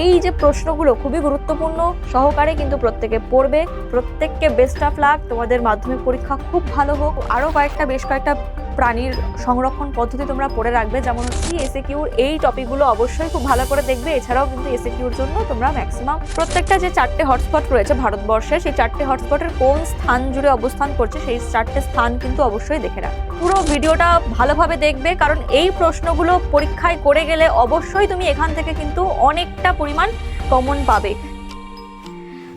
এই যে প্রশ্নগুলো খুবই গুরুত্বপূর্ণ, সহকারে কিন্তু প্রত্যেকে পড়বে। প্রত্যেককে বেস্ট অফ লাক তোমাদের মাধ্যমিক পরীক্ষা খুব ভালো হোক। আরও কয়েকটা, বেশ কয়েকটা প্রাণীর সংরক্ষণ পদ্ধতি তোমরা পড়ে রাখবে। যেমন হচ্ছে এসে কিউর এই টপিকগুলো অবশ্যই খুব ভালো করে দেখবে। এছাড়াও কিন্তু এসে কিউর জন্য তোমরা ম্যাক্সিমাম প্রত্যেকটা যে চারটে হটস্পট রয়েছে ভারতবর্ষে, সেই চারটে হটস্পটের কোন স্থান জুড়ে অবস্থান করছে, সেই চারটে স্থান কিন্তু অবশ্যই দেখে রাখ। পুরো ভিডিওটা ভালোভাবে দেখবে, কারণ এই প্রশ্নগুলো পরীক্ষায় করে গেলে অবশ্যই তুমি এখান থেকে কিন্তু অনেকটা পরিমাণ কমন পাবে।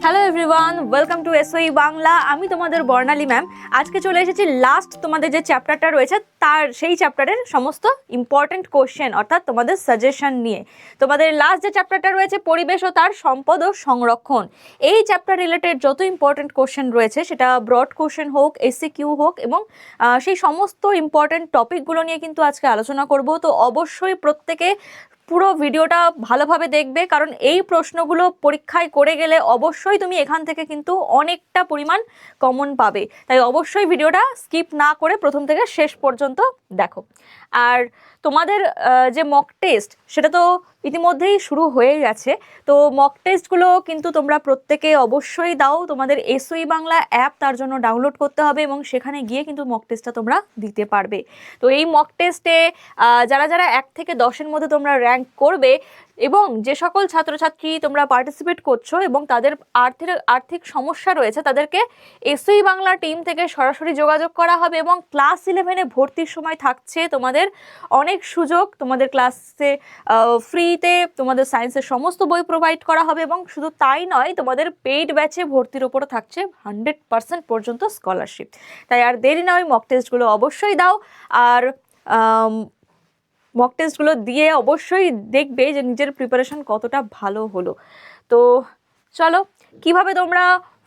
Hello everyone welcome to SOE Bangla আমি তোমাদের বর্ণালী ম্যাম আজকে চলে এসেছি লাস্ট তোমাদের যে চ্যাপ্টারটা রয়েছে তার সেই চ্যাপ্টারের সমস্ত ইম্পর্টেন্ট কোশ্চেন অর্থাৎ তোমাদের সাজেশন নিয়ে। তোমাদের লাস্ট যে চ্যাপ্টারটা রয়েছে, পরিবেশ ও তার সম্পদ ও সংরক্ষণ। এই চ্যাপ্টার রিলেটেড যত ইম্পর্টেন্ট কোশ্চেন রয়েছে, সেটা ব্রড কোশ্চেন হোক এসি কিউ হোক, এবং সেই সমস্ত ইম্পর্টেন্ট টপিকগুলো নিয়ে কিন্তু আজকে আলোচনা করব। তো অবশ্যই প্রত্যেকে পুরো ভিডিওটা ভালোভাবে দেখবে, কারণ এই প্রশ্নগুলো পরীক্ষায় করে গেলে অবশ্যই তুমি এখান থেকে কিন্তু অনেকটা পরিমাণ কমন পাবে। তাই অবশ্যই ভিডিওটা স্কিপ না করে প্রথম থেকে শেষ পর্যন্ত দেখো। আর তোমাদের যে মক টেস্ট সেটা তো ইতিমধ্যেই শুরু হয়ে গেছে। তো মক টেস্টগুলো কিন্তু তোমরা প্রত্যেকে অবশ্যই দাও। তোমাদের এসওই বাংলা অ্যাপ তার জন্য ডাউনলোড করতে হবে এবং সেখানে গিয়ে কিন্তু মক টেস্টটা তোমরা দিতে পারবে। তো এই মক টেস্টে যারা যারা এক থেকে দশের মধ্যে তোমরা র্যাঙ্ক করবে এবং যে সকল ছাত্রছাত্রী তোমরা পার্টিসিপেট করছ এবং তাদের আর্থিক আর্থিক সমস্যা রয়েছে, তাদেরকে এসই বাংলা টিম থেকে সরাসরি যোগাযোগ করা হবে এবং ক্লাস ইলেভেনে ভর্তির সময় থাকছে তোমাদের অনেক সুযোগ। তোমাদের ক্লাসে ফ্রিতে তোমাদের সায়েন্সের সমস্ত বই প্রোভাইড করা হবে এবং শুধু তাই নয়, তোমাদের পেইড ব্যাচে ভর্তির ওপরও থাকছে হান্ড্রেড পার্সেন্ট পর্যন্ত স্কলারশিপ তাই আর দেরি নয় মক টেস্টগুলো অবশ্যই দাও। আর মক টেস্টগুলো দিয়ে অবশ্যই দেখবে যে নিজের প্রিপারেশন কতটা ভালো হলো। তো চলো, কীভাবে তোমরা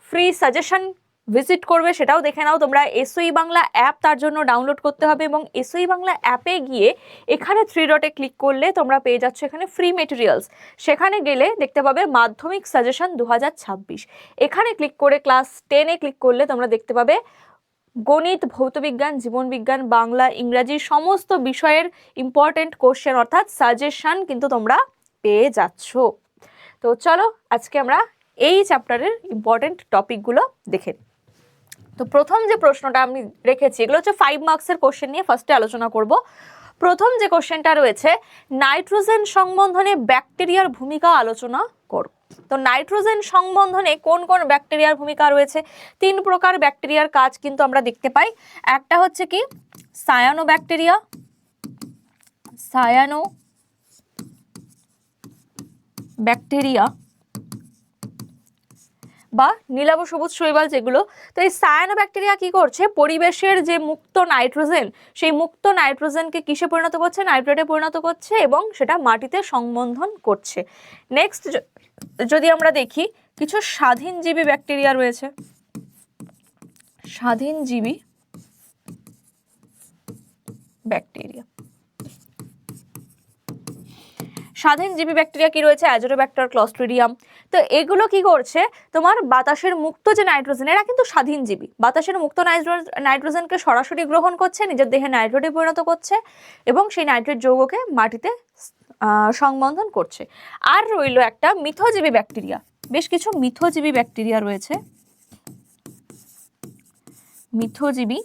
ফ্রি সাজেশন ভিজিট করবে সেটাও দেখে নাও। তোমরা এসওই বাংলা অ্যাপ তার জন্য ডাউনলোড করতে হবে এবং এসওই বাংলা অ্যাপে গিয়ে এখানে থ্রি ডটে ক্লিক করলে তোমরা পেয়ে যাচ্ছ এখানে ফ্রি মেটেরিয়ালস সেখানে গেলে দেখতে পাবে মাধ্যমিক সাজেশন দু হাজার ছাব্বিশ। এখানে ক্লিক করে ক্লাস টেনে ক্লিক করলে তোমরা দেখতে পাবে গণিত, ভৌতবিজ্ঞান, জীবনবিজ্ঞান, বাংলা, ইংরাজি সমস্ত বিষয়ের ইম্পর্টেন্ট কোশ্চেন অর্থাৎ সাজেশন কিন্তু তোমরা পেয়ে যাচ্ছ। তো চলো আজকে আমরা এই চ্যাপ্টারের ইম্পর্টেন্ট টপিকগুলো দেখে। তো প্রথম যে প্রশ্নটা আমি রেখেছি, এগুলো হচ্ছে ফাইভ মার্কসের কোশ্চেন নিয়ে ফার্স্টে আলোচনা করব। প্রথম যে কোশ্চেনটা রয়েছে নাইট্রোজেন সংবন্ধনে ব্যাকটেরিয়ার ভূমিকা আলোচনা করো। তো নাইট্রোজেন সংবন্ধনে কোন কোন ব্যাকটেরিয়ার ভূমিকা রয়েছে? তিন প্রকার ব্যাকটেরিয়ার কাজ কিন্তু আমরা দেখতে পাই। একটা হচ্ছে কি? সায়ানো ব্যাকটেরিয়া সায়ানো ব্যাকটেরিয়া বা নীলাভ সবুজ শৈবাল যেগুলো। তো এই সায়ানো ব্যাকটেরিয়া কি করছে? পরিবেশের যে মুক্ত নাইট্রোজেন, সেই মুক্ত নাইট্রোজেনকে কিসে পরিণত করছে? নাইট্রেটে পরিণত করছে এবং সেটা মাটিতে সংবন্ধন করছে। নেক্সট যদি আমরা দেখি, কিছু স্বাধীনজীবী ব্যাকটেরিয়া রয়েছে। স্বাধীনজীবী ব্যাকটেরিয়া। স্বাধীনজীবী ব্যাকটেরিয়া কি রয়েছে? অ্যাজোরোব্যাক্টার ক্লস্ট্রিডিয়াম তো এগুলো কি করছে? তোমার বাতাসের মুক্ত যে নাইট্রোজেন, এরা কিন্তু স্বাধীনজীবী। বাতাসের মুক্ত নাইট্রো- নাইট্রোজেনকে সরাসরি গ্রহণ করছে, নিজের দেহে নাইট্রেটে পরিণত করছে এবং সেই নাইট্রেট যৌগকে মাটিতে সংবন্ধন করছে। আর রইল একটা মিথজীবী ব্যাকটেরিয়া। বেশ কিছু মিথজীবী ব্যাকটেরিয়া রয়েছে। মিথজীবী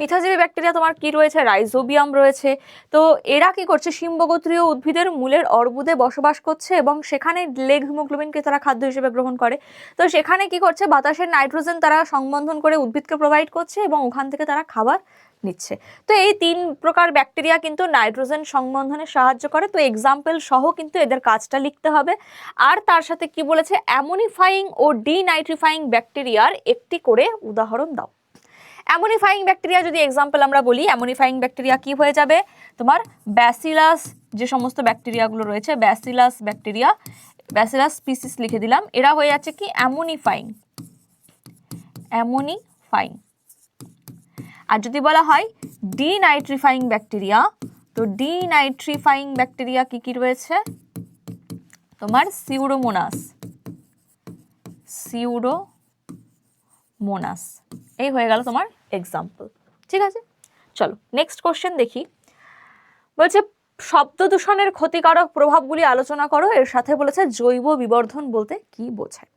মিথাজীবী ব্যাকটেরিয়া, তোমার কি রয়েছে? রাইজোবিয়াম রয়েছে। তো এরা কি করছে? শিম্বগোত্রীয় উদ্ভিদের মূলের অর্বুদে বসবাস করছে এবং সেখানে লেগ হিমোগ্লোবিনকে তারা খাদ্য হিসেবে গ্রহণ করে। তো সেখানে কি করছে? বাতাসের নাইট্রোজেন তারা সংবন্ধন করে উদ্ভিদকে প্রোভাইড করছে এবং ওখান থেকে তারা খাবার নিচ্ছে। তো এই তিন প্রকার ব্যাকটেরিয়া কিন্তু নাইট্রোজেন সংবন্ধনে সাহায্য করে। তো এক্সাম্পল সহ কিন্তু এদের কাজটা লিখতে হবে। আর তার সাথে কি বলেছে? অ্যামোনিফাইং ও ডিনাইট্রিফাইং ব্যাকটেরিয়ার একটি করে উদাহরণ দাও। অ্যামোনিফাইং ব্যাকটেরিয়া যদি এক্সাম্পল আমরা বলি অ্যামোনিফাইং ব্যাকটেরিয়া কি হয়ে যাবে? তোমার ব্যাসিলাস যে সমস্ত ব্যাকটেরিয়াগুলো রয়েছে ব্যাসিলাস ব্যাকটেরিয়া ব্যাসিলাস স্পিসিস লিখে দিলাম, এরা হয়ে যাচ্ছে কি? অ্যামোনিফাইং অ্যামোনিফাইং আর যদি বলা হয় ডিনাইট্রিফাইং ব্যাকটেরিয়া তো ডিনাইট্রিফাইং ব্যাকটেরিয়া কি কি রয়েছে? তোমার সিউরোমোনাস সিউরোমোনাস এই হয়ে গেল তোমার এক্সাম্পল ঠিক আছে? চলো নেক্সট কোশ্চেন দেখি। বলছে, শব্দ দূষণের ক্ষতিকারক প্রভাবগুলি আলোচনা করো, এর সাথে বলেছে জৈব বিবর্ধন বলতে কি বোঝায়?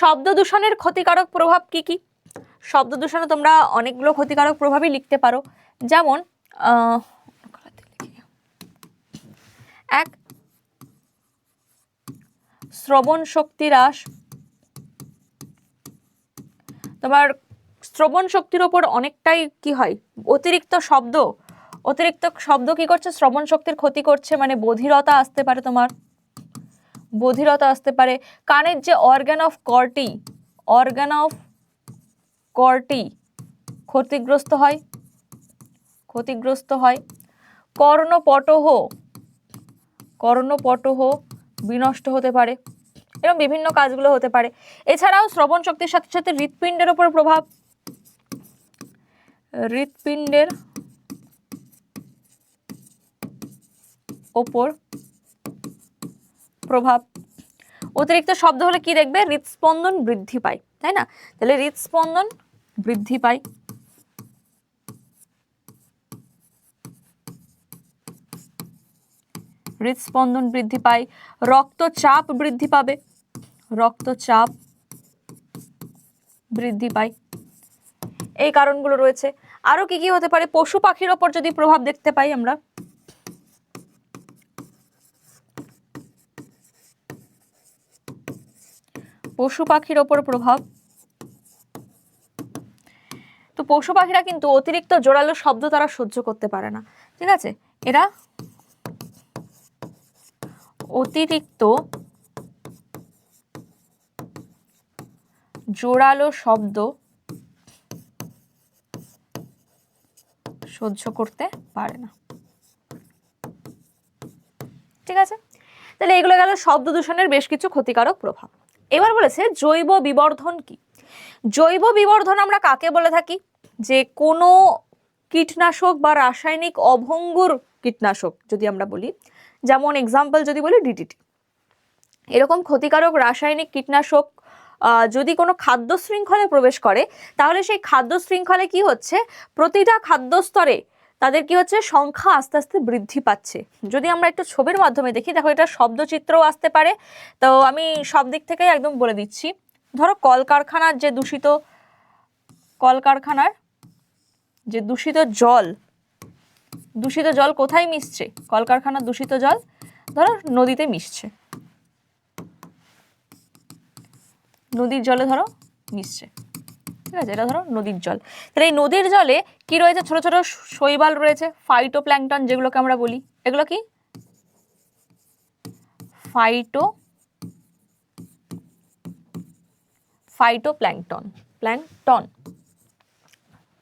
শব্দ দূষণের ক্ষতিকারক প্রভাব কি কি? শব্দ দূষণে তোমরা অনেকগুলো ক্ষতিকারক প্রভাবই লিখতে পারো। যেমন এক, শ্রবণ শক্তি হ্রাস। তোমার শ্রবণ শক্তির ওপর অনেকটাই কি হয়? অতিরিক্ত শব্দ অতিরিক্ত শব্দ কি করছে? শ্রবণ শক্তির ক্ষতি করছে মানে বধিরতা আসতে পারে তোমার। বধিরতা আসতে পারে। কানের যে organ of Corti organ of Corti ক্ষতিগ্রস্ত হয় ক্ষতিগ্রস্ত হয়। কর্ণপটহ কর্ণপটহ বিনষ্ট হতে পারে এরকম বিভিন্ন কাজগুলো হতে পারে। এছাড়াও শ্রবণ শক্তির সাথে সাথে হৃৎপিণ্ডের ওপর প্রভাব হৃৎপিণ্ডের ওপর প্রভাব। অতিরিক্ত শব্দ হলে কি দেখবে? হৃৎস্পন্দন বৃদ্ধি পায়, তাই না? তাহলে হৃৎস্পন্দন বৃদ্ধি পায়। হৃৎস্পন্দন বৃদ্ধি পায়, রক্তচাপ বৃদ্ধি পাবে। রক্তচাপ বৃদ্ধি পায়। এই কারণগুলো রয়েছে। আরও কি কি হতে পারে? পশু পাখির ওপর যদি প্রভাব দেখতে পাই আমরা। পশু পাখির ওপর প্রভাব। তো পশু পাখিরা কিন্তু অতিরিক্ত জোরালো শব্দ তারা সহ্য করতে পারে না। ঠিক আছে? এরা অতিরিক্ত জোরালো শব্দ সহ্য করতে পারে না। ঠিক আছে? তাহলে এগুলো গেল শব্দ দূষণের বেশ কিছু ক্ষতিকারক প্রভাব। এবার বলেছে জৈব বিবর্ধন কি? জৈব বিবর্ধন আমরা কাকে বলে থাকি? যে কোনো কীটনাশক বা রাসায়নিক অভঙ্গুর কীটনাশক, যদি আমরা বলি। যেমন এক্সাম্পল যদি বলি ডিডিটি এরকম ক্ষতিকারক রাসায়নিক কীটনাশক যদি কোনো খাদ্য শৃঙ্খলে প্রবেশ করে, তাহলে সেই খাদ্য শৃঙ্খলে কি হচ্ছে? প্রতিটা খাদ্য স্তরে তাদের কি হচ্ছে? সংখ্যা আস্তে আস্তে বৃদ্ধি পাচ্ছে। যদি আমরা একটু ছবির মাধ্যমে দেখি, দেখো এটা শব্দচিত্রও আসতে পারে। তো আমি সব দিক থেকেই একদম বলে দিচ্ছি। ধরো কলকারখানার যে দূষিত, কলকারখানার যে দূষিত জল দূষিত জল কোথায় মিশছে? কলকারখানার দূষিত জল ধরো নদীতে মিশছে। নদীর জলে ধরো, মিশছে। ঠিক আছে, এটা ধরো নদীর জল। তাহলে এই নদীর জলে কি রয়েছে? ছোট ছোট শৈবাল রয়েছে ফাইটো প্ল্যাংটন যেগুলোকে আমরা বলি। এগুলো কি? ফাইটো ফাইটো প্ল্যাংটন প্ল্যাঙ্কটন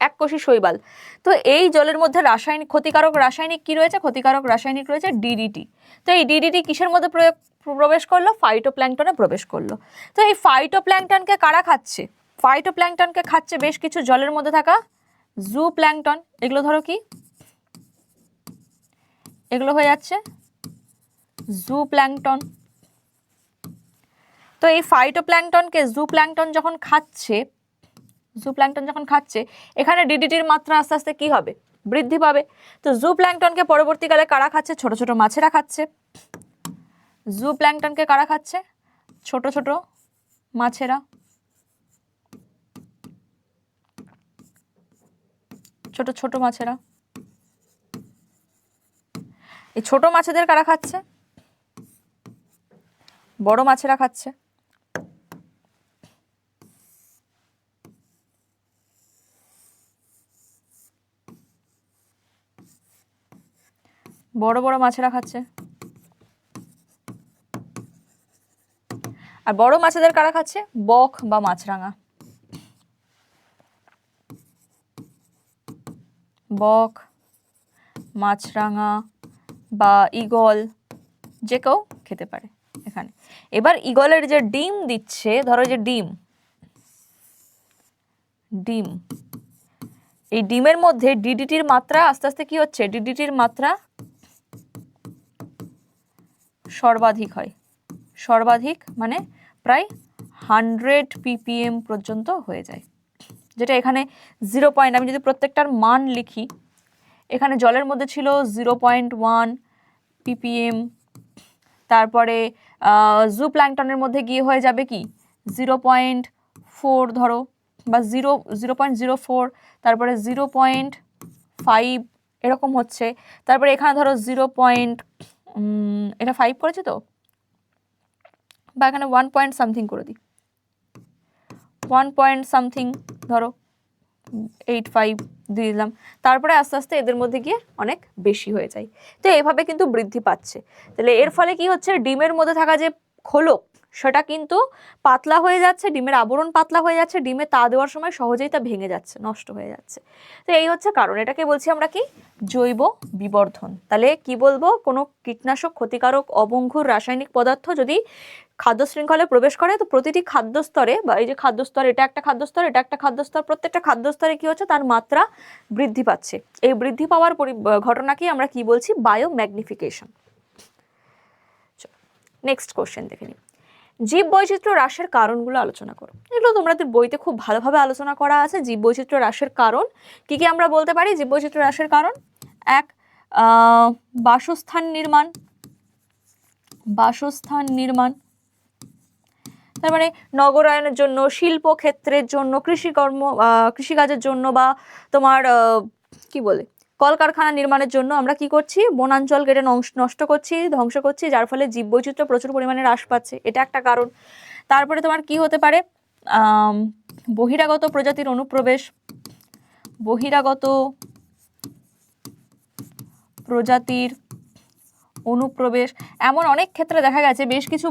এক কোষী শৈবাল। তো এই জলের মধ্যে রাসায়নিক, ক্ষতিকারক রাসায়নিক কি রয়েছে? ক্ষতিকারক রাসায়নিক রয়েছে ডিডিটি তো এই ডিডিটি কিসের মধ্যে প্রয়োগ, প্রবেশ করল? ফাইটোপ্ল্যাঙ্কটনে প্রবেশ করল। তো এই ফাইটোপ্ল্যাঙ্কটনকে কারা খাচ্ছে? ফাইটোপ্ল্যাঙ্কটনকে খাচ্ছে বেশ কিছু জলের মধ্যে থাকা জু প্ল্যাঙ্কটন এগুলো ধরো কি? এগুলো হয়ে যাচ্ছে জু প্ল্যাঙ্কটন তো এই ফাইটোপ্ল্যাঙ্কটনকে জু প্ল্যাঙ্কটন যখন খাচ্ছে জু প্ল্যাঙ্কটন যখন খাচ্ছে, এখানে ডিডিটির মাত্রা আস্তে আস্তে কি হবে? বৃদ্ধি পাবে। তো জু প্ল্যাঙ্কটনকে পরবর্তীকালে কারা খাচ্ছে? ছোট ছোট মাছেরা খাচ্ছে। জু প্ল্যাঙ্কটনকে কারা খাচ্ছে? ছোট ছোট মাছেরা। ছোট ছোট মাছেরা। এই ছোট মাছেদের কারা খাচ্ছে? বড় মাছেরা খাচ্ছে। বড় বড় মাছেরা খাচ্ছে। আর বড় মাছেদের কারা খাচ্ছে? বক বা মাছরাঙা। বক, মাছরাঙা বা ঈগল, যে কেউ খেতে পারে এখানে। এবার ঈগলের যে ডিম দিচ্ছে, ধরো যে ডিম। ডিম। এই ডিমের মধ্যে ডিডিটির মাত্রা আস্তে আস্তে কি হচ্ছে? ডিডিটির মাত্রা সর্বাধিক হয়। সর্বাধিক মানে প্রায় হান্ড্রেড পিপিএম পর্যন্ত হয়ে যায়। যেটা এখানে জিরো পয়েন্ট আমি যদি প্রত্যেকটার মান লিখি, এখানে জলের মধ্যে ছিল জিরো পয়েন্ট ওয়ান পিপিএম তারপরে জু প্ল্যাংটনের মধ্যে গিয়ে হয়ে যাবে কি? জিরো পয়েন্ট ফোর ধরো, বা zero zero point zero four তারপরে জিরো পয়েন্ট ফাইভ এরকম হচ্ছে। তারপরে এখানে ধরো জিরো পয়েন্ট এটা ফাইভ করেছে তো? বা এখানে ওয়ান পয়েন্ট সামথিং করে দিই। ওয়ান পয়েন্ট সামথিং ধরো এইট ফাইভ দিয়ে দিলাম। তারপরে আস্তে আস্তে এদের মধ্যে গিয়ে অনেক বেশি হয়ে যায়। তো এভাবে কিন্তু বৃদ্ধি পাচ্ছে। তাহলে এর ফলে কি হচ্ছে? ডিমের মধ্যে থাকা যে খোলক সেটা কিন্তু পাতলা হয়ে যাচ্ছে, ডিমের আবরণ পাতলা হয়ে যাচ্ছে, ডিমে তা দেওয়ার সময় সহজেই তা ভেঙে যাচ্ছে, নষ্ট হয়ে যাচ্ছে। তো এই হচ্ছে কারণ, এটাকে বলছি আমরা কি? জৈব বিবর্ধন। তাহলে কি বলব? কোনো কীটনাশক ক্ষতিকারক অবঙ্গুর রাসায়নিক পদার্থ যদি খাদ্য শৃঙ্খলে প্রবেশ করে, তো প্রতিটি খাদ্য স্তরে বা এই যে খাদ্য স্তর এটা একটা খাদ্য স্তর এটা একটা খাদ্য স্তর প্রত্যেকটা খাদ্য স্তরে কি হচ্ছে? তার মাত্রা বৃদ্ধি পাচ্ছে। এই বৃদ্ধি পাওয়ার পরি- ঘটনাকেই আমরা কি বলছি? বায়ো ম্যাগনিফিকেশন নেক্সট কোশ্চেন দেখে নিই। জীব বৈচিত্র্য হ্রাসের কারণগুলো আলোচনা করো। এগুলো তোমাদের বইতে খুব ভালোভাবে আলোচনা করা আছে। জীব বৈচিত্র্য হ্রাসের কারণ। কি কি আমরা বলতে পারি জীব বৈচিত্র্য হ্রাসের কারণ? এক বাসস্থান নির্মাণ। বাসস্থান নির্মাণ। তারপরে নগরায়নের জন্য শিল্প ক্ষেত্রের জন্য, কৃষিকর্ম কৃষিকাজের জন্য বা তোমার কি বলে? কলকারখানা নির্মাণের জন্য আমরা কি করছি? বনাঞ্চল কেটে নষ্ট করছি, ধ্বংস করছি, যার ফলে জীববৈচিত্র্য প্রচুর পরিমাণে হ্রাস পাচ্ছে। এটা একটা কারণ। তারপরে তোমার কি হতে পারে? বহিরাগত প্রজাতির অনুপ্রবেশ, বহিরাগত প্রজাতির অনুপ্রবেশ, এমন অনেক ক্ষেত্রে দেখা গেছে, বেশ কিছু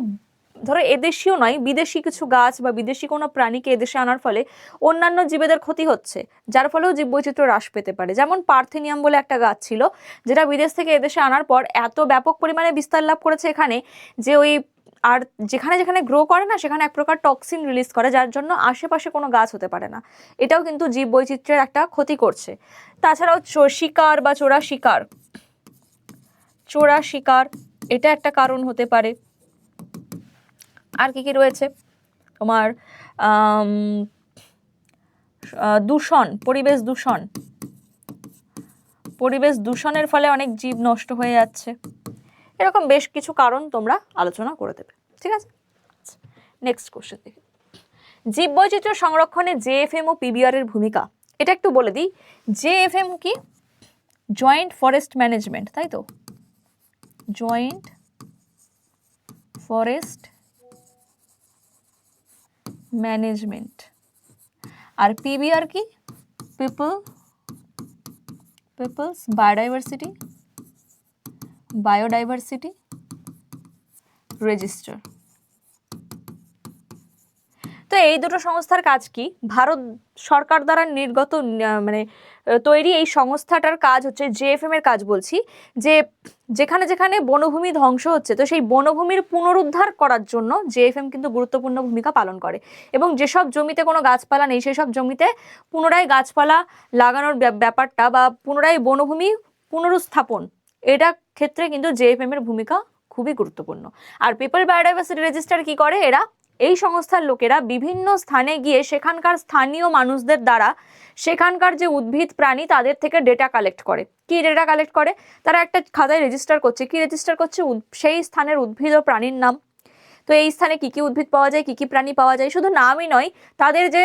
ধরো এদেশীয় নয়, বিদেশি কিছু গাছ বা বিদেশি কোনো প্রাণীকে এদেশে আনার ফলে অন্যান্য জীবেদের ক্ষতি হচ্ছে, যার ফলেও জীববৈচিত্র্য হ্রাস পেতে পারে। যেমন পার্থেনিয়াম বলে একটা গাছ ছিল, যেটা বিদেশ থেকে এদেশে আনার পর এত ব্যাপক পরিমাণে বিস্তার লাভ করেছে এখানে যে ওই আর যেখানে যেখানে গ্রো করে না, সেখানে এক প্রকার টক্সিন রিলিজ করে, যার জন্য আশেপাশে কোনো গাছ হতে পারে না। এটাও কিন্তু জীব বৈচিত্র্যের একটা ক্ষতি করছে। তাছাড়াও শিকার বা চোরা শিকার চোরা শিকার এটা একটা কারণ হতে পারে। আর কি কি রয়েছে? তোমার দূষণ, পরিবেশ দূষণ। পরিবেশ দূষণের ফলে অনেক জীব নষ্ট হয়ে যাচ্ছে। এরকম বেশ কিছু কারণ তোমরা আলোচনা করে দেবে। ঠিক আছে? নেক্সট কোশ্চেন দেখি। জীববৈচিত্র্য সংরক্ষণে জে এফ জেএফএম ও পিবিআর এর ভূমিকা। এটা একটু বলে দিই। জেএফএম কি? জয়েন্ট ফরেস্ট ম্যানেজমেন্ট তাই তো? জয়েন্ট ফরেস্ট ম্যানেজমেন্ট আর পিবিআর কি people people's biodiversity biodiversity register তো এই দুটো সংস্থার কাজ কি? ভারত সরকার দ্বারা নির্গত মানে তৈরি এই সংস্থাটার কাজ হচ্ছে জেএফএম এর কাজ বলছি, যে যেখানে যেখানে বনভূমি ধ্বংস হচ্ছে, তো সেই বনভূমির পুনরুদ্ধার করার জন্য জেএফএম কিন্তু গুরুত্বপূর্ণ ভূমিকা পালন করে। এবং যেসব জমিতে কোনো গাছপালা নেই, সেসব জমিতে পুনরায় গাছপালা লাগানোর ব্যাপ- ব্যাপারটা বা পুনরায় বনভূমি পুনরুস্থাপন এটা ক্ষেত্রে কিন্তু জেএফএম এর ভূমিকা খুবই গুরুত্বপূর্ণ। আর পিপল বায়োডাইভার্সিটি রেজিস্টার কি করে? এরা এই সংস্থার লোকেরা বিভিন্ন স্থানে গিয়ে সেখানকার স্থানীয় মানুষদের দ্বারা সেখানকার যে উদ্ভিদ প্রাণী, তাদের থেকে ডেটা কালেক্ট করে। কি ডেটা কালেক্ট করে? তারা একটা খাতায় রেজিস্টার করছে। কি রেজিস্টার করছে? সেই স্থানের উদ্ভিদ ও প্রাণীর নাম। তো এই স্থানে কি কি উদ্ভিদ পাওয়া যায়, কি কি প্রাণী পাওয়া যায়? শুধু নামই নয়, তাদের যে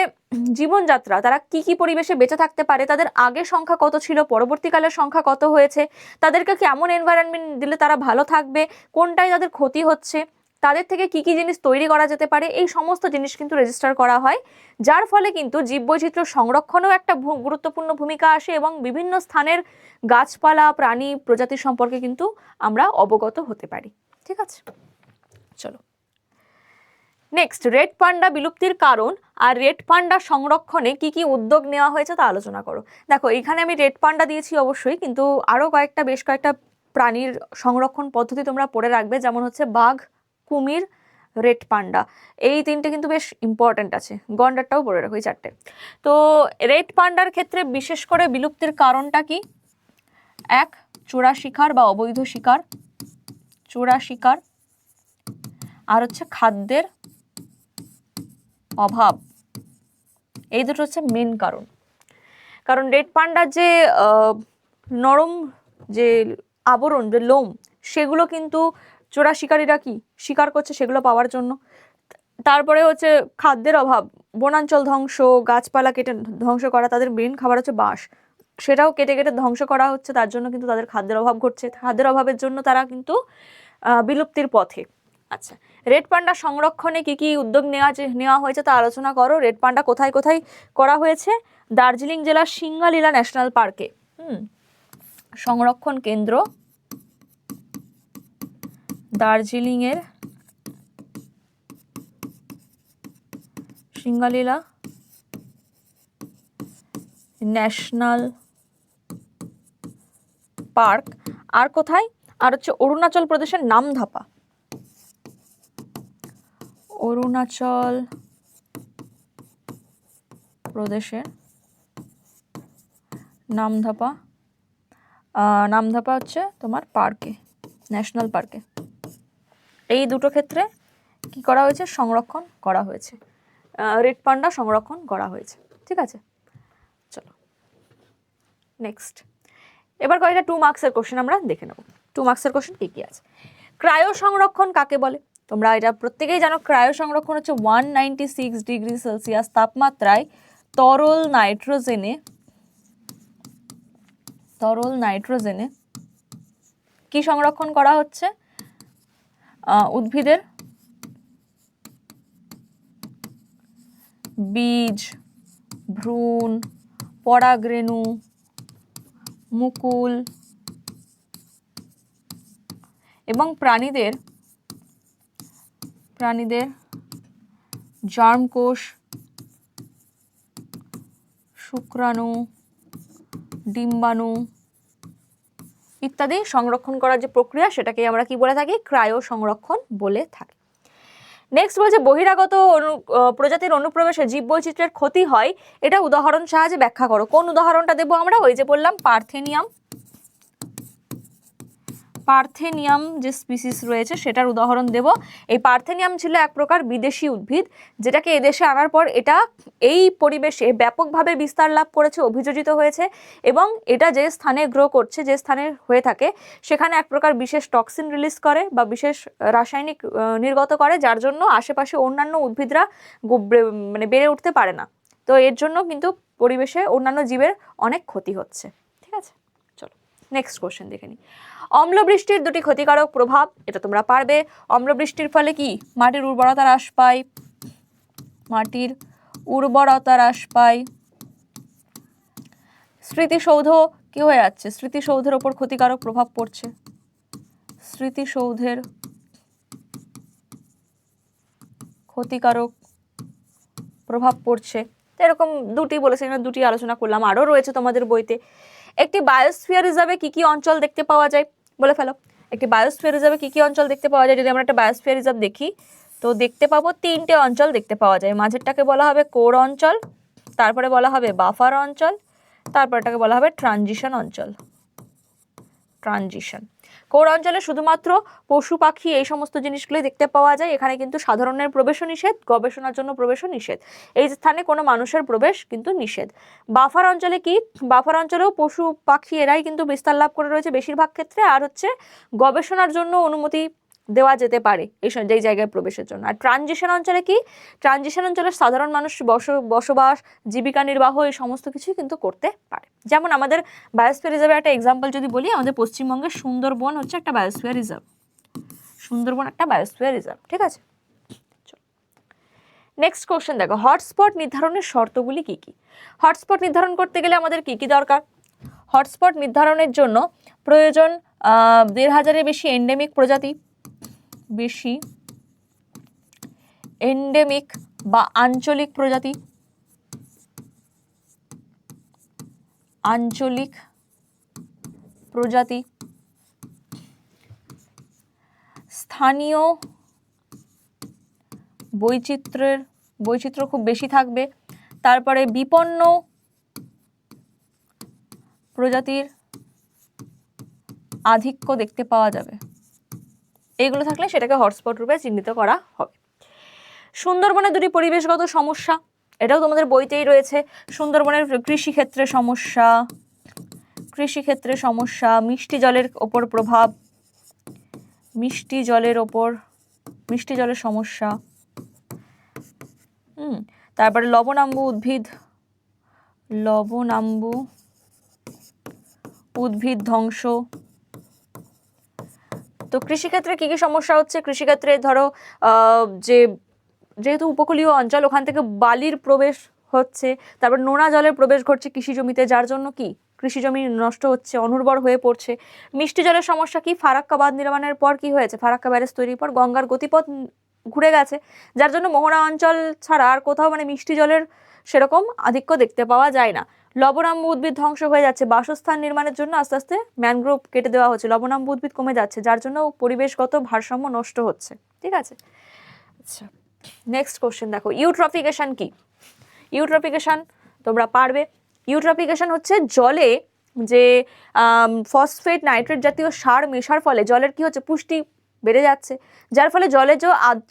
জীবনযাত্রা, তারা কি কি পরিবেশে বেঁচে থাকতে পারে, তাদের আগের সংখ্যা কত ছিল, পরবর্তীকালের সংখ্যা কত হয়েছে, তাদেরকে কেমন এনভায়রনমেন্ট দিলে তারা ভালো থাকবে কোনটায় তাদের ক্ষতি হচ্ছে তাদের থেকে কি কি জিনিস তৈরি করা যেতে পারে, এই সমস্ত জিনিস কিন্তু রেজিস্টার করা হয়। যার ফলে কিন্তু জীববৈচিত্র্য সংরক্ষণেও একটা গুরুত্বপূর্ণ ভূমিকা আসে এবং বিভিন্ন স্থানের গাছপালা, প্রাণী, প্রজাতি সম্পর্কে কিন্তু আমরা অবগত হতে পারি। ঠিক আছে? চলো। নেক্সট রেড পান্ডা বিলুপ্তির কারণ আর রেড পান্ডা সংরক্ষণে কি কি উদ্যোগ নেওয়া হয়েছে তা আলোচনা করো। দেখো, এখানে আমি রেড পান্ডা দিয়েছি অবশ্যই, কিন্তু আরও কয়েকটা, বেশ কয়েকটা প্রাণীর সংরক্ষণ পদ্ধতি তোমরা পড়ে রাখবে, যেমন হচ্ছে বাঘ কুমির, রেড পান্ডা। এই তিনটে কিন্তু বেশ ইম্পর্ট্যান্ট আছে। গন্ডারটাও পড়ে রাখো, এই চারটে। তো রেড পান্ডার ক্ষেত্রে বিশেষ করে বিলুপ্তির কারণটা কি? এক চোরা শিকার বা অবৈধ শিকার। চোরা শিকার। আর হচ্ছে খাদ্যের অভাব। এই দুটো হচ্ছে মেন কারণ। কারণ রেড পান্ডার যে নরম যে আবরণ, যে লোম, সেগুলো কিন্তু চোরা শিকারীরা কি শিকার করছে সেগুলো পাওয়ার জন্য? তারপরে হচ্ছে খাদ্যের অভাব, বনাঞ্চল ধ্বংস, গাছপালা কেটে ধ্বংস করা, তাদের মেন খাবার হচ্ছে বাঁশ। সেটাও কেটে কেটে ধ্বংস করা হচ্ছে, তার জন্য কিন্তু তাদের খাদ্যের অভাব ঘটছে। খাদ্যের অভাবের জন্য তারা কিন্তু বিলুপ্তির পথে। আচ্ছা রেড পান্ডা সংরক্ষণে কি কি উদ্যোগ নেওয়া যে- নেওয়া হয়েছে তা আলোচনা করো। রেড পান্ডা কোথায় কোথায় করা হয়েছে? দার্জিলিং জেলার সিঙ্গালীলা ন্যাশনাল পার্কে। হুম, সংরক্ষণ কেন্দ্র। দার্জিলিংয়ের সিঙ্গালীলা ন্যাশনাল পার্ক। আর কোথায়? আর হচ্ছে অরুণাচল প্রদেশের নামধাপা। অরুণাচল প্রদেশের নামধাপা। নামধাপা হচ্ছে তোমার পার্কে, ন্যাশনাল পার্কে। এই দুটো ক্ষেত্রে কি করা হয়েছে? সংরক্ষণ করা হয়েছে। রেড পান্ডা সংরক্ষণ করা হয়েছে। ঠিক আছে? চলো। নেক্সট এবার কয়েকটা টু মার্কসের কোশ্চেন আমরা দেখে নেব। টু মার্কসের কোশ্চেন কী কী আছে? ক্রায়ো সংরক্ষণ কাকে বলে? তোমরা এটা প্রত্যেকেই জানো ক্রায়ো সংরক্ষণ হচ্ছে ওয়ান সিক্স ডিগ্রি সেলসিয়াস তাপমাত্রায় তরল নাইট্রোজেনে তরল নাইট্রোজেনে কি সংরক্ষণ করা হচ্ছে? উদ্ভিদের বীজ ভ্রূণ পরাগরেণু মুকুল এবং প্রাণীদের প্রাণীদের জার্মকোষ শুক্রাণু ডিম্বাণু ইত্যাদি সংরক্ষণ করার যে প্রক্রিয়া সেটাকে আমরা কি বলে থাকি? ক্রায়ো সংরক্ষণ বলে থাকি। নেক্সট বলছে, বহিরাগত অনু প্রজাতির অনুপ্রবেশে জীববৈচিত্র্যের ক্ষতি হয়। এটা উদাহরণ সাহায্যে ব্যাখ্যা করো। কোন উদাহরণটা দেবো আমরা? ওই যে বললাম, পার্থেনিয়াম পার্থেনিয়াম যে স্পিসিস রয়েছে, সেটার উদাহরণ দেব। এই পার্থেনিয়াম ছিল এক প্রকার বিদেশি উদ্ভিদ, যেটাকে এদেশে আনার পর এটা এই পরিবেশে ব্যাপকভাবে বিস্তার লাভ করেছে, অভিযোজিত হয়েছে এবং এটা যে স্থানে গ্রো করছে, যে স্থানে হয়ে থাকে, সেখানে এক প্রকার বিশেষ টক্সিন রিলিজ করে বা বিশেষ রাসায়নিক নির্গত করে, যার জন্য আশেপাশে অন্যান্য উদ্ভিদরা মানে বেড়ে উঠতে পারে না। তো এর জন্য কিন্তু পরিবেশে অন্যান্য জীবের অনেক ক্ষতি হচ্ছে। নেক্সট কোশ্চেন দেখে নিই অম্লবৃষ্টির দুটি ক্ষতিকারক প্রভাব, এটা তোমরা পারবে। অম্লবৃষ্টির ফলে কি? মাটির উর্বরতা হ্রাস পায়। মাটির উর্বরতা হ্রাস পায়। স্মৃতিসৌধ কি হয়ে যাচ্ছে? স্মৃতিসৌধের ওপর ক্ষতিকারক প্রভাব পড়ছে। স্মৃতিসৌধের ক্ষতিকারক প্রভাব পড়ছে। এরকম দুটি বলেছে, দুটি আলোচনা করলাম। আরও রয়েছে তোমাদের বইতে। একটি বায়োস্ফিয়ার হিসাবে কি কি অঞ্চল দেখতে পাওয়া যায়? বলে ফেলো। একটি বায়োস্ফিয়ার হিসাবে কি কি অঞ্চল দেখতে পাওয়া যায়? যদি আমরা একটা বায়োস্ফিয়ার রিজার্ভ দেখি, তো দেখতে পাবো তিনটে অঞ্চল দেখতে পাওয়া যায়। মাঝেরটাকে বলা হবে কোর অঞ্চল, তারপরে বলা হবে বাফার অঞ্চল, তারপরটাকে বলা হবে ট্রানজিশন অঞ্চল। ট্রানজিশন। কোর অঞ্চলে শুধুমাত্র পশু পাখি এই সমস্ত জিনিসগুলোই দেখতে পাওয়া যায়। এখানে কিন্তু সাধারণের প্রবেশ নিষেধ, গবেষণার জন্য প্রবেশও নিষেধ। এই স্থানে কোনো মানুষের প্রবেশ কিন্তু নিষেধ। বাফার অঞ্চলে কি? বাফার অঞ্চলেও পশু পাখি এরাই কিন্তু বিস্তার লাভ করে রয়েছে বেশিরভাগ ক্ষেত্রে। আর হচ্ছে গবেষণার জন্য অনুমতি দেওয়া যেতে পারে এই যেই জায়গায় প্রবেশের জন্য। আর ট্রানজিশন অঞ্চলে কি? ট্রানজিশন অঞ্চলে সাধারণ মানুষ বস, বসবাস, জীবিকা নির্বাহ এই সমস্ত কিছুই কিন্তু করতে পারে। যেমন আমাদের বায়োস্ফিয়ার রিজার্ভের একটা এক্সাম্পল যদি বলি, আমাদের পশ্চিমবঙ্গের সুন্দরবন হচ্ছে একটা বায়োস্ফিয়ার রিজার্ভ সুন্দরবন একটা বায়োস্ফিয়ার রিজার্ভ ঠিক আছে? নেক্সট কোশ্চেন দেখো হটস্পট নির্ধারণের শর্তগুলি কি কি? হটস্পট নির্ধারণ করতে গেলে আমাদের কি কি দরকার? হটস্পট নির্ধারণের জন্য প্রয়োজন দেড় হাজারের বেশি এন্ডেমিক প্রজাতি বেশি এন্ডেমিক বা আঞ্চলিক প্রজাতি। আঞ্চলিক প্রজাতি। স্থানীয় বৈচিত্র্যের বৈচিত্র্য খুব বেশি থাকবে। তারপরে বিপন্ন প্রজাতির আধিক্য দেখতে পাওয়া যাবে। এইগুলো থাকলে সেটাকে হটস্পট রূপে চিহ্নিত করা হবে। সুন্দরবনে দুটি পরিবেশগত সমস্যা, এটাও তোমাদের বইতেই রয়েছে। সুন্দরবনের কৃষিক্ষেত্রে সমস্যা কৃষিক্ষেত্রে সমস্যা, মিষ্টি জলের ওপর প্রভাব, মিষ্টি জলের ওপর, মিষ্টি জলের সমস্যা, হুম, তারপরে লবণাম্বু উদ্ভিদ লবণাম্বু উদ্ভিদ ধ্বংস তো কৃষিক্ষেত্রে কি কি সমস্যা হচ্ছে? কৃষিক্ষেত্রে ধরো যে যেহেতু উপকূলীয় অঞ্চল, ওখান থেকে বালির প্রবেশ হচ্ছে, তারপর নোনা জলের প্রবেশ ঘটছে কৃষি জমিতে যার জন্য কি? কৃষি জমি নষ্ট হচ্ছে, অনুর্বর হয়ে পড়ছে। মিষ্টি জলের সমস্যা কি? ফারাক্কা বাঁধ নির্মাণের পর কি হয়েছে? ফারাক্কা ব্যারেজ তৈরির পর গঙ্গার গতিপথ ঘুরে গেছে। যার জন্য মোহনা অঞ্চল ছাড়া আর কোথাও মানে মিষ্টি জলের সেরকম আধিক্য দেখতে পাওয়া যায় না। লবণাম্ব উদ্ভিদ ধ্বংস হয়ে যাচ্ছে। বাসস্থান নির্মাণের জন্য আস্তে আস্তে ম্যানগ্রোভ কেটে দেওয়া হচ্ছে। লবণাম্ব উদ্ভিদ কমে যাচ্ছে যার জন্য পরিবেশগত ভারসাম্য নষ্ট হচ্ছে। ঠিক আছে? আচ্ছা। নেক্সট কোশ্চেন দেখো ইউট্রফিকেশন কি? ইউট্রফিকেশন তোমরা পারবে। ইউট্রফিকেশন হচ্ছে জলে যে ফসফেট নাইট্রেট জাতীয় সার মেশার ফলে জলের কি হচ্ছে? পুষ্টি বেড়ে যাচ্ছে, যার ফলে জলজ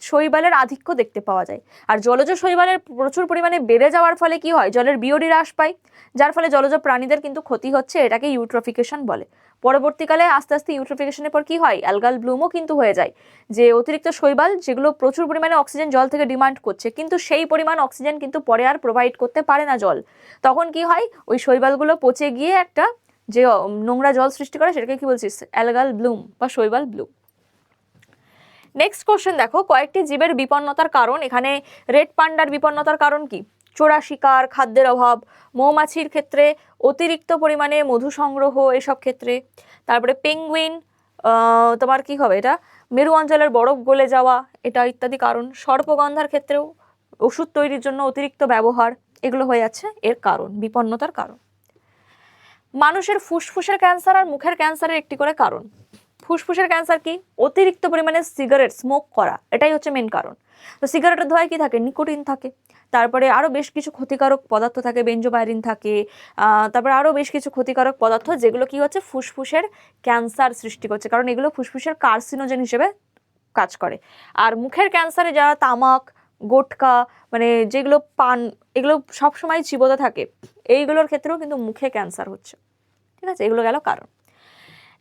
শৈবালের আধিক্য দেখতে পাওয়া যায়। আর জলজ শৈবালের প্রচুর পরিমাণে বেড়ে যাওয়ার ফলে কি হয়? জলের বিওডি হ্রাস পায়, যার ফলে জলজ প্রাণীদের কিন্তু ক্ষতি হচ্ছে, এটাকে ইউট্রফিকেশন বলে। পরবর্তীকালে আস্তে আস্তে ইউট্রফিকেশনের পর কি হয়? অ্যালগাল ব্লুমও কিন্তু হয়ে যায়, যে অতিরিক্ত শৈবাল, যেগুলো প্রচুর পরিমাণে অক্সিজেন জল থেকে ডিমান্ড করছে, কিন্তু সেই পরিমাণ অক্সিজেন কিন্তু পরে আর প্রোভাইড করতে পারে না জল। তখন কি হয়? ওই শৈবালগুলো পচে গিয়ে একটা যে নোংরা জল সৃষ্টি করে, সেটাকে কি বলছিস? অ্যালগাল ব্লুম বা শৈবাল ব্লুম নেক্সট কোশ্চেন দেখো, কয়েকটি জীবের বিপন্নতার কারণ, এখানে রেড পান্ডার বিপন্নতার কারণ কি? চোরা শিকার, খাদ্যের অভাব, মৌমাছির ক্ষেত্রে অতিরিক্ত পরিমাণে মধু সংগ্রহ এসব ক্ষেত্রে। তারপরে পেঙ্গুইন তোমার কি হবে এটা? মেরু অঞ্চলের বরফ গলে যাওয়া, এটা ইত্যাদি কারণ। সর্পগন্ধার ক্ষেত্রেও ওষুধ তৈরির জন্য অতিরিক্ত ব্যবহার, এগুলো হয়ে যাচ্ছে এর কারণ, বিপন্নতার কারণ। মানুষের ফুসফুসের ক্যান্সার আর মুখের ক্যান্সারের একটি করে কারণ। ফুসফুসের ক্যান্সার কি? অতিরিক্ত পরিমাণে সিগারেট স্মোক করা, এটাই হচ্ছে মেন কারণ। তো সিগারেটের ধোঁয়ায় কি থাকে? নিকোটিন থাকে। তারপরে আরও বেশ কিছু ক্ষতিকারক পদার্থ থাকে, বেঞ্জোবাইরিন থাকে তারপরে আরও বেশ কিছু ক্ষতিকারক পদার্থ, যেগুলো কি হচ্ছে? ফুসফুসের ক্যান্সার সৃষ্টি করছে। কারণ এগুলো ফুসফুসের কার্সিনোজেন হিসেবে কাজ করে। আর মুখের ক্যান্সারে যারা তামাক, গোটকা মানে যেগুলো পান, এগুলো সবসময় চিবোতে থাকে, এইগুলোর ক্ষেত্রেও কিন্তু মুখে ক্যান্সার হচ্ছে। ঠিক আছে? এগুলো গেল কারণ।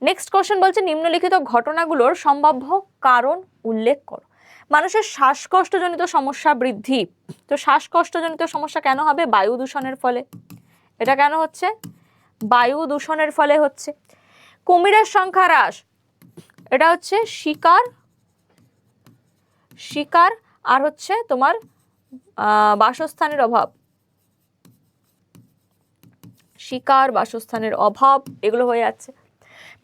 নেক্সট কোশ্চেন বলছে, নিম্নলিখিত ঘটনাগুলোর সম্ভাব্য কারণ উল্লেখ করো। মানুষের শ্বাসকষ্টজনিত সমস্যা বৃদ্ধি। তো শ্বাসকষ্টজনিত সমস্যা কেন হবে? বায়ু দূষণের ফলে। এটা কেন হচ্ছে? বায়ু দূষণের ফলে হচ্ছে। কুমিরের সংখ্যা হ্রাস। এটা হচ্ছে শিকার। শিকার আর হচ্ছে তোমার বাসস্থানের অভাব। শিকার, বাসস্থানের অভাব, এগুলো হয়ে যাচ্ছে।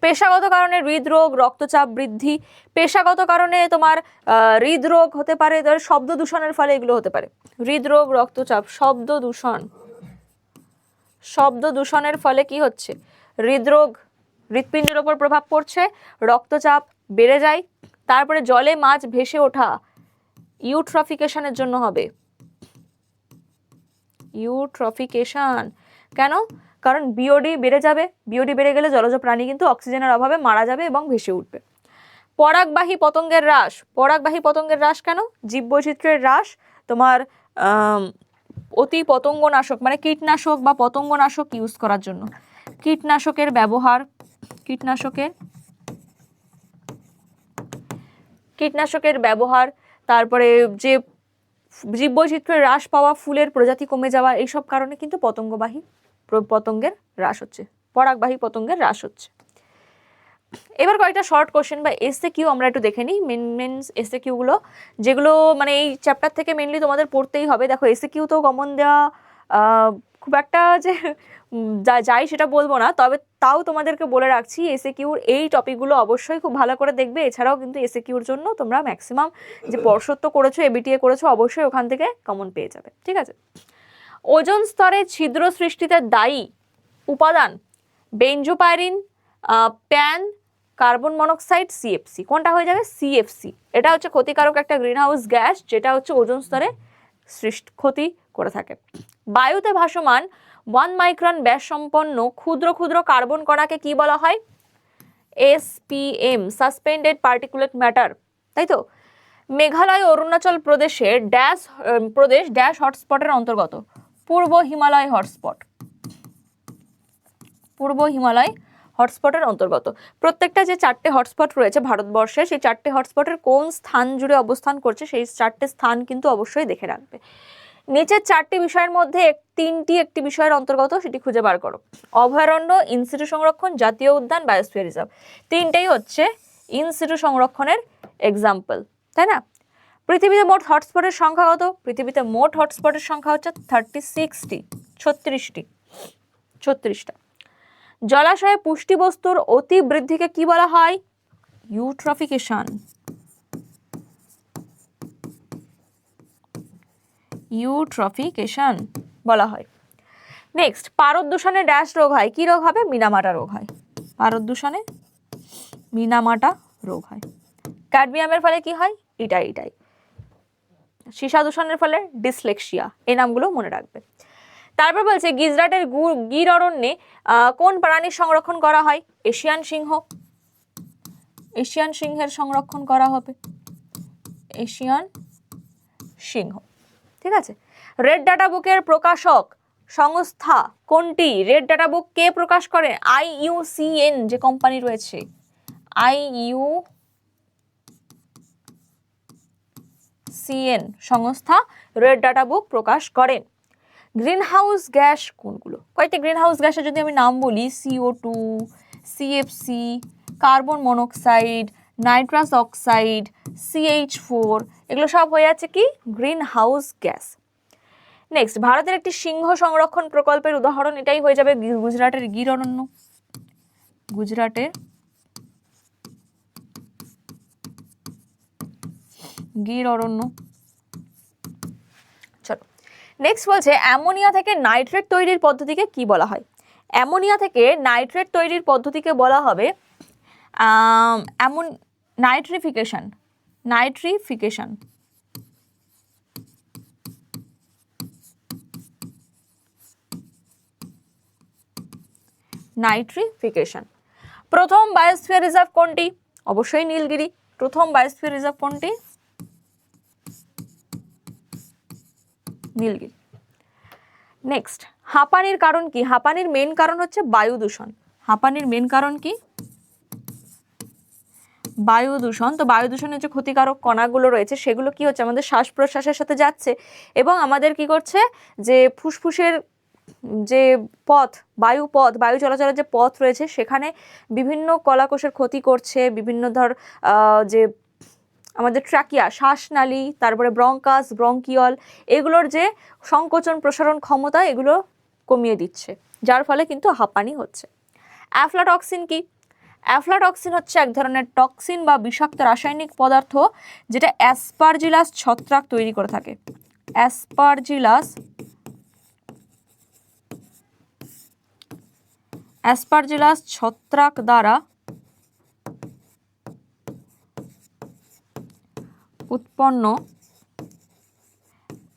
পেশাগত কারণে হৃদরোগ, রক্তচাপ বৃদ্ধি, পেশাগত কারণে তোমার হৃদরোগ হতে পারে, ধর শব্দ দূষণের ফলে এগুলো হতে পারে। হৃদরোগ, রক্তচাপ, শব্দ দূষণ। শব্দ দূষণের ফলে কি হচ্ছে? হৃদরোগ, হৃৎপিণ্ডের ওপর প্রভাব পড়ছে, রক্তচাপ বেড়ে যায়, তারপরে জলে মাছ ভেসে ওঠা ইউট্রফিকেশনের জন্য হবে। ইউট্রফিকেশন। কেন? কারণ বিওডি বেড়ে যাবে বিওডি বেড়ে গেলে জলজ প্রাণী কিন্তু অক্সিজেনের অভাবে মারা যাবে এবং ভেসে উঠবে। পরাগবাহী পতঙ্গের হ্রাস, পরাগবাহী পতঙ্গের হ্রাস কেন? জীববৈচিত্র্যের হ্রাস, তোমার অতি পতঙ্গনাশক মানে কীটনাশক বা পতঙ্গনাশক ইউজ করার জন্য। কীটনাশকের ব্যবহার, কীটনাশকের কীটনাশকের ব্যবহার, তারপরে যে জীববৈচিত্র্যের হ্রাস পাওয়া ফুলের প্রজাতি কমে যাওয়া, এইসব কারণে কিন্তু পতঙ্গবাহী পতঙ্গের হ্রাস হচ্ছে, পরাগবাহী পতঙ্গের হ্রাস হচ্ছে। এবার কয়েকটা শর্ট কোশ্চেন বা এসে কিউ আমরা একটু দেখে নিই। মেন মেন এসে কিউগুলো যেগুলো মানে এই চ্যাপ্টার থেকে মেনলি তোমাদের পড়তেই হবে। দেখো এসে কিউ তো কমন দেওয়া খুব একটা যে যা, যাই সেটা বলব না। তবে তাও তোমাদেরকে বলে রাখছি এসে কিউর এই টপিকগুলো অবশ্যই খুব ভালো করে দেখবে। এছাড়াও কিন্তু এসে কিউর জন্য তোমরা ম্যাক্সিমাম যে পর্ষত্ব করেছ এবিটিএ করেছ, অবশ্যই ওখান থেকে কমন পেয়ে যাবে। ঠিক আছে? ওজন স্তরে ছিদ্র সৃষ্টিতে দায়ী উপাদান benzopyrene PAN, carbon monoxide CFC কোনটা হয়ে যাবে? সিএফসি এটা হচ্ছে ক্ষতিকারক একটা গ্রিনহাউস গ্যাস, যেটা হচ্ছে ওজন স্তরে সৃষ্টি ক্ষতি করে থাকে। বায়ুতে ভাসমান ওয়ান মাইক্রন ব্যাস সম্পন্ন ক্ষুদ্র ক্ষুদ্র কার্বন কণাকে কি বলা হয়? এসপিএম সাসপেন্ডেড পার্টিকুলেট ম্যাটার তাই তো? মেঘালয়, অরুণাচল প্রদেশের ড্যাশ প্রদেশ ড্যাশ হটস্পটের অন্তর্গত। পূর্ব হিমালয় হটস্পট। পূর্ব হিমালয় হটস্পটের অন্তর্গত। প্রত্যেকটা যে চারটে হটস্পট রয়েছে ভারতবর্ষে, সেই চারটে হটস্পটের কোন স্থান জুড়ে অবস্থান করছে, সেই চারটে স্থান কিন্তু অবশ্যই দেখে রাখবে। নিচের চারটি বিষয়ের মধ্যে তিনটি একটি বিষয়ের অন্তর্গত, সেটি খুঁজে বার করো। অভয়ারণ্য ইনস্টিটিউট সংরক্ষণ, জাতীয় উদ্যান বায়োস্ফিয়ার রিজার্ভ তিনটেই হচ্ছে ইনস্টিটিউট সংরক্ষণের এক্সাম্পল তাই না? পৃথিবীতে মোট হটস্পটের সংখ্যা কত? পৃথিবীতে মোট হটস্পটের সংখ্যা হচ্ছে থার্টি সিক্সটি ছত্রিশটি, ছত্রিশটা। জলাশয়ে পুষ্টিবস্তুর অতি বৃদ্ধিকে কি বলা হয়? ইউট্রফিকেশন। ইউট্রফিকেশন বলা হয়। নেক্সট, পারদ দূষণে ড্যাশ রোগ হয়। কি রোগ হবে? মিনামাটা রোগ হয়। পারদ দূষণে মিনামাটা রোগ হয়। ক্যাডমিয়ামের ফলে কি হয়? এটাই এটাই সীসা দূষণের ফলে ডিসলেক্সিয়া এই নামগুলো মনে রাখবে। তারপর বলছে, গিজরাটের গির অরণ্যে কোন প্রাণীর সংরক্ষণ করা হয়? এশিয়ান সিংহ। এশিয়ান সিংহের সংরক্ষণ করা হবে। এশিয়ান সিংহ। ঠিক আছে? রেড ডাটা বুকের প্রকাশক সংস্থা কোনটি? রেড ডাটা বুক কে প্রকাশ করে? আই ইউসিএন যে কোম্পানি রয়েছে। আই ইউ সিএন সংস্থা রেড ডাটা বুক প্রকাশ করেন। গ্রিন হাউস গ্যাস কোনগুলো? কয়েকটি গ্রিন হাউস গ্যাসের যদি আমি নাম বলি CO two CFC carbon monoxide, nitrous oxide CH four এগুলো সব হয়ে আছে কি? Green house gas. নেক্সট ভারতের একটি সিংহ সংরক্ষণ প্রকল্পের উদাহরণ, এটাই হয়ে যাবে গুজরাটের গির অরণ্য গুজরাটের গির অরণ্য। চলো। নেক্সট বলছে, অ্যামোনিয়া থেকে নাইট্রেট তৈরির পদ্ধতিকে কি বলা হয়? অ্যামোনিয়া থেকে নাইট্রেট তৈরির পদ্ধতিকে বলা হবে এমন নাইট্রিফিকেশন নাইট্রিফিকেশন। নাইট্রিফিকেশন। প্রথম বায়োস্ফিয়ার রিজার্ভ কোনটি? অবশ্যই নীলগিরি। প্রথম বায়োস্ফিয়ার রিজার্ভ কোনটি? নীলগিরি। নেক্সট হাঁপানির কারণ কি? হাঁপানির মেন কারণ হচ্ছে বায়ু দূষণ। হাঁপানির মেন কারণ কি? বায়ু দূষণ। তো বায়ু দূষণের যে ক্ষতিকারক কণাগুলো রয়েছে, সেগুলো কি হচ্ছে? আমাদের শ্বাস প্রশ্বাসের সাথে যাচ্ছে এবং আমাদের কি করছে? যে ফুসফুসের যে পথ, বায়ু পথ, বায়ু চলাচলের যে পথ রয়েছে, সেখানে বিভিন্ন কলাকোষের ক্ষতি করছে। বিভিন্ন ধর যে আমাদের ট্রাকিয়া শ্বাসনালী, তারপরে ব্রঙ্কাস ব্রঙ্কিয়ল এগুলোর যে সংকোচন প্রসারণ ক্ষমতা, এগুলো কমিয়ে দিচ্ছে, যার ফলে কিন্তু হাঁপানি হচ্ছে। অ্যাফলাটক্সিন কি? অ্যাফলাটক্সিন হচ্ছে এক ধরনের টক্সিন বা বিষাক্ত রাসায়নিক পদার্থ, যেটা অ্যাসপারজিলাস ছত্রাক তৈরি করে থাকে। অ্যাসপারজিলাস অ্যাসপারজিলাস ছত্রাক দ্বারা উৎপন্ন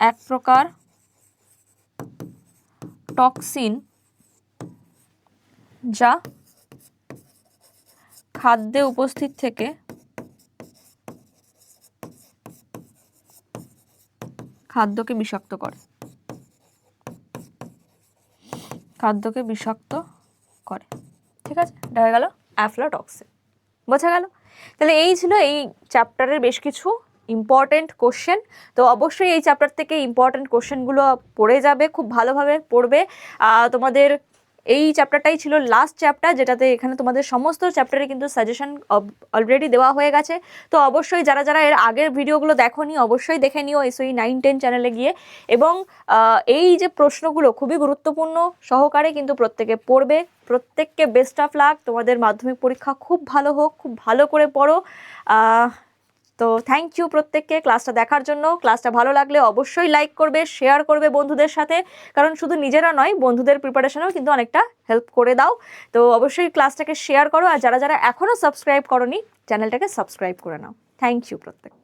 এক প্রকার টক্সিন যা খাদ্যে উপস্থিত থেকে খাদ্যকে বিষাক্ত করে। খাদ্যকে বিষাক্ত করে। ঠিক আছে? এটা হয়ে গেল অ্যাফ্লাটক্সিন। বোঝা গেল? তাহলে এই ছিল এই চ্যাপ্টারের বেশ কিছু ইম্পর্টেন্ট কোশ্চেন তো অবশ্যই এই চ্যাপ্টার থেকে ইম্পর্টেন্ট কোশ্চেনগুলো পড়ে যাবে, খুব ভালোভাবে পড়বে। তোমাদের এই চ্যাপ্টারটাই ছিল লাস্ট চ্যাপ্টার যেটাতে এখানে তোমাদের সমস্ত চ্যাপ্টারে কিন্তু সাজেশন অলরেডি দেওয়া হয়ে গেছে। তো অবশ্যই যারা যারা এর আগের ভিডিওগুলো দেখোনি, অবশ্যই দেখে নিও এসওই নাইন টেন চ্যানেলে গিয়ে। এবং এই যে প্রশ্নগুলো খুবই গুরুত্বপূর্ণ সহকারে কিন্তু প্রত্যেকে পড়বে। প্রত্যেককে বেস্ট অফ লাক তোমাদের মাধ্যমিক পরীক্ষা খুব ভালো হোক, খুব ভালো করে পড়ো। তো থ্যাংক ইউ প্রত্যেককে ক্লাসটা দেখার জন্য। ক্লাসটা ভালো লাগলে অবশ্যই লাইক করবে শেয়ার করবে বন্ধুদের সাথে। কারণ শুধু নিজেরা নয়, বন্ধুদের প্রিপারেশনেও কিন্তু অনেকটা হেল্প করে দাও। তো অবশ্যই ক্লাসটাকে শেয়ার করো। আর যারা যারা এখনও সাবস্ক্রাইব করনি চ্যানেলটাকে সাবস্ক্রাইব করে নাও। থ্যাংক ইউ প্রত্যেক